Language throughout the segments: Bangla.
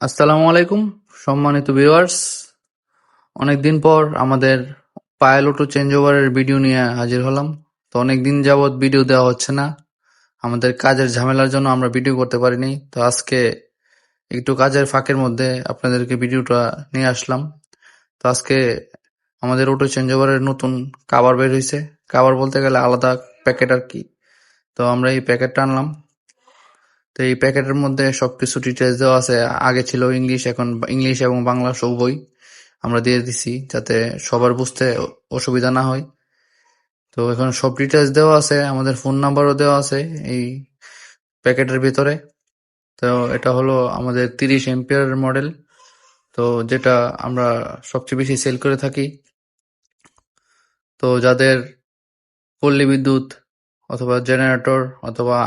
আসসালামু আলাইকুম, সম্মানিত ভিউয়ার্স অনেকদিন পর আমাদের পাইলট চেঞ্জ ওভারের ভিডিও নিয়ে হাজির হলাম। তো অনেকদিন যাবৎ ভিডিও দেওয়া হচ্ছে না। আমাদের কাজের ঝামেলার জন্য আমরা ভিডিও করতে পারিনি। তো আজকে একটু কাজের ফাঁকের মধ্যে আপনাদেরকে ভিডিওটা নিয়ে আসলাম। তো আজকে আমাদের অটো চেঞ্জ ওভারের নতুন কাভার বের হয়েছে কাভার বলতে গেলে আলাদা প্যাকেট আর কি। তো আমরা এই প্যাকেটটা আনলাম। তো এই প্যাকেটের মধ্যে সবকিছু ডিটেলস দেওয়া আছে। আগে ছিল ইংলিশ এখন ইংলিশ এবং বাংলা সব বই আমরা দিয়ে দিছি যাতে সবার বুঝতে অসুবিধা না হয়। তো এখন সব ডিটেলস দেওয়া আছে, আমাদের ফোন নাম্বারও দেওয়া আছে এই প্যাকেটের ভিতরে। তো এটা হলো আমাদের তিরিশ এম্পিয়ার মডেল তো যেটা আমরা সবচেয়ে বেশি সেল করে থাকি। তো যাদের পল্লী বিদ্যুৎ অথবা জেনারেটর অথবা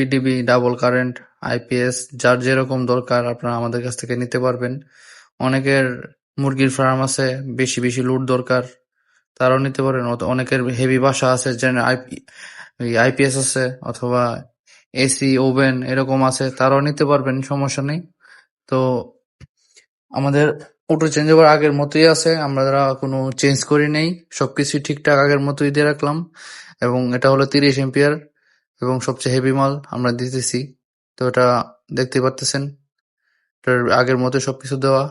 পিডিবি, ডাবল কারেন্ট আইপিএস যার যেরকম দরকার আপনারা আমাদের কাছ থেকে নিতে পারবেন। অনেকের মুরগির ফার্ম আছে, বেশি বেশি লোড দরকার, তারাও নিতে পারেন। অনেকের হেভি বাসা আছে, যেন আইপিএস আছে, অথবা এসি, ওভেন এরকম আছে, তারাও নিতে পারবেন, সমস্যা নেই। তো আমাদের অটো চেঞ্জ ওভার আগের মতোই আছে, আমরা কোনো চেঞ্জ করি নেই সবকিছু ঠিকঠাক আগের মতোই দিয়ে রাখলাম। এবং এটা হলো তিরিশ এম্পিয়ার এবং সবচেয়ে হেভি মাল আমরা দিতেছি। তো এটা দেখতে পারতেছেন, এটার আগের মতো সবকিছু দেওয়া।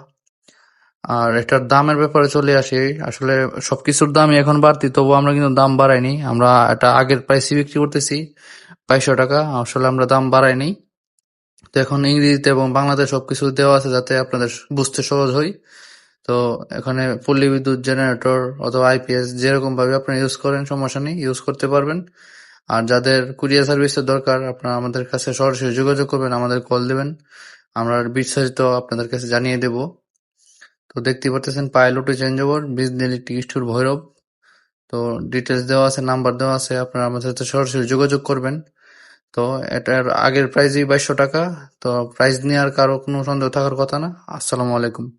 আর এটার দামের ব্যাপারে চলে আসি। আসলে সবকিছুর দামই এখন বাড়তি তবু আমরা কিন্তু দাম বাড়াইনি। আমরা এটা আগের প্রাইসে বিক্রি করতেছি, বাইশশো টাকা। আসলে আমরা দাম বাড়াইনি। তো এখন ইংরেজিতে এবং বাংলাতে সবকিছু দেওয়া আছে যাতে আপনাদের বুঝতে সহজ হয়। তো এখানে পল্লী বিদ্যুৎ জেনারেটর অথবা আইপিএস যেরকম ভাবে আপনারা ইউজ করেন, সমস্যা নেই ইউজ করতে পারবেন। আর যাদের কুরিয়ার সার্ভিসের দরকার, আপনারা আমাদের কাছে সরাসরি যোগাযোগ করবেন, আমাদের কল দিবেন। আমরা বিস্তারিত আপনাদের কাছে জানিয়ে দেব। তো দেখতে পারতেছেন, পাইলটে change over business electric store Bhairab. তো ডিটেলস দেওয়া আছে নাম্বার দেওয়া আছে, আপনারা আমাদের সাথে সরাসরি যোগাযোগ করবেন। তো এটার আগের প্রাইসই বাইশশো টাকা। তো প্রাইস নিয়ে আর কারও কোনো সন্দেহ থাকার কথা না। আসসালামু আলাইকুম।